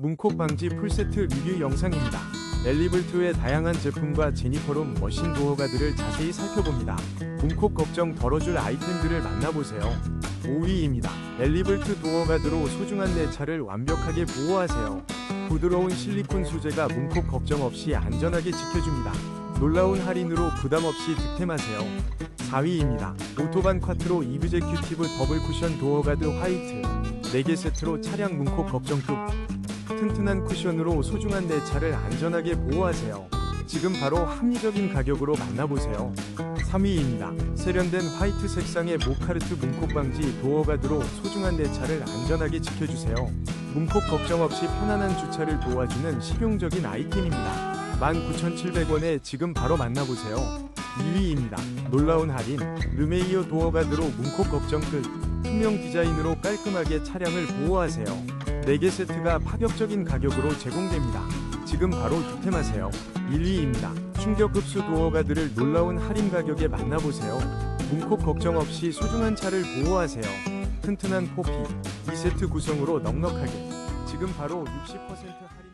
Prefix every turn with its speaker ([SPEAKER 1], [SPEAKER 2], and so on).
[SPEAKER 1] 문콕 방지 풀세트 리뷰 영상입니다. 엘리블트의 다양한 제품과 제니퍼룸 머신 도어가드를 자세히 살펴봅니다. 문콕 걱정 덜어줄 아이템들을 만나보세요. 5위입니다. 엘리블트 도어가드로 소중한 내 차를 완벽하게 보호하세요. 부드러운 실리콘 소재가 문콕 걱정 없이 안전하게 지켜줍니다. 놀라운 할인으로 부담 없이 득템하세요. 4위입니다. 오토반 콰트로 이브제큐티브 더블 쿠션 도어가드 화이트 4개 세트로 차량 문콕 걱정 뚝 튼튼한 쿠션으로 소중한 내 차를 안전하게 보호하세요. 지금 바로 합리적인 가격으로 만나보세요. 3위입니다. 세련된 화이트 색상의 모카르트 문콕 방지 도어가드로 소중한 내 차를 안전하게 지켜주세요. 문콕 걱정 없이 편안한 주차를 도와주는 실용적인 아이템입니다. 19,700원에 지금 바로 만나보세요. 2위입니다. 놀라운 할인 르메이어 도어가드로 문콕 걱정 끝 투명 디자인으로 깔끔하게 차량을 보호하세요. 4개 세트가 파격적인 가격으로 제공됩니다. 지금 바로 득템하세요. 1위입니다. 충격 흡수 도어가드를 놀라운 할인 가격에 만나보세요. 문콕 걱정 없이 소중한 차를 보호하세요. 튼튼한 포피 2세트 구성으로 넉넉하게 지금 바로 60% 할인